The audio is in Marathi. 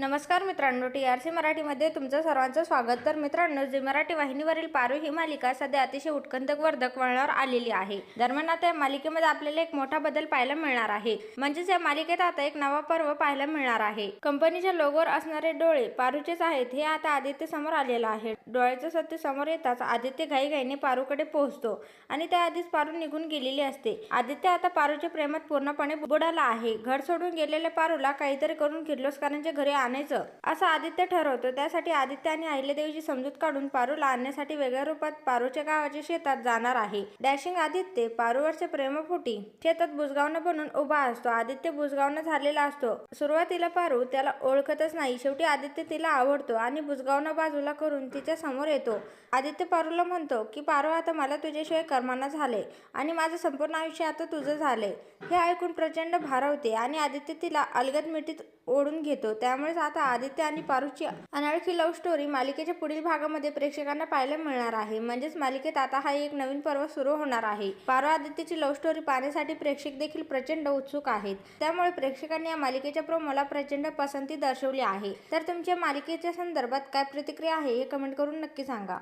नमस्कार मित्रांनो टी आर सी मराठीमध्ये तुमचं सर्वांचं स्वागत. तर मित्रांनो जी मराठी वाहिनीवरील पारू ही मालिका सध्या अतिशय उत्कंठकवर्धक वळणावर आलेली आहे. दरम्यान आता या मालिकेमध्ये आपल्याला एक मोठा बदल पाहायला मिळणार आहे. म्हणजेच या मालिकेत आता एक नवा पर्व पाहायला मिळणार आहे. कंपनीच्या लोगोवर असणारे डोळे पारूचेच आहेत हे आता आदित्य समोर आलेलं आहे. डोळ्याचं सत्य समोर येताच आदित्य घाईघाईने पारूकडे पोहोचतो आणि त्याआधीच पारू निघून गेलेली असते. आदित्य आता पारूच्या प्रेमात पूर्णपणे बुडाला आहे. घर सोडून गेलेल्या पारूला काहीतरी करून किर्लोस्करांच्या घरी आणायचं. असं आदित्य ठरवतो. त्यासाठी आदित्य आणि अहिल्यादेवीची समजूत काढून पारूला आणण्यासाठी वेगळ्या रूपात पारूच्या गावाच्या शेतात जाणार आहे. डॅशिंग आदित्य पारूवरच्या प्रेमफुटी शेतात बुजगावणं बनून उभा असतो. आदित्य बुजगावणं झालेला असतो. सुरुवातीला पारू त्याला ओळखतच नाही. शेवटी आदित्य तिला आवडतो आणि बुजगावणं बाजूला करून तिच्या समोर येतो. आदित्य पारूला म्हणतो की पारू आता मला तुझ्याशिवाय कर्माना झाले आणि माझं संपूर्ण आयुष्य आता तुझं झालंय. हे ऐकून प्रचंड भारावते आणि आदित्य तिला अलगद मिठीत ओढून घेतो. त्यामुळेच आता आदित्य आणि पारूची अनळखी लव्ह स्टोरी मालिकेच्या पुढील भागामध्ये प्रेक्षकांना पाहायला मिळणार आहे. म्हणजेच मालिकेत आता हा एक नवीन पर्व सुरू होणार आहे. पारू आदित्यची लव्ह स्टोरी पाहण्यासाठी प्रेक्षक देखील प्रचंड उत्सुक आहेत. त्यामुळे प्रेक्षकांनी या मालिकेच्या प्रोमोला प्रचंड पसंती दर्शवली आहे. तर तुमच्या मालिकेच्या संदर्भात काय प्रतिक्रिया आहे हे कमेंट करून नक्की सांगा.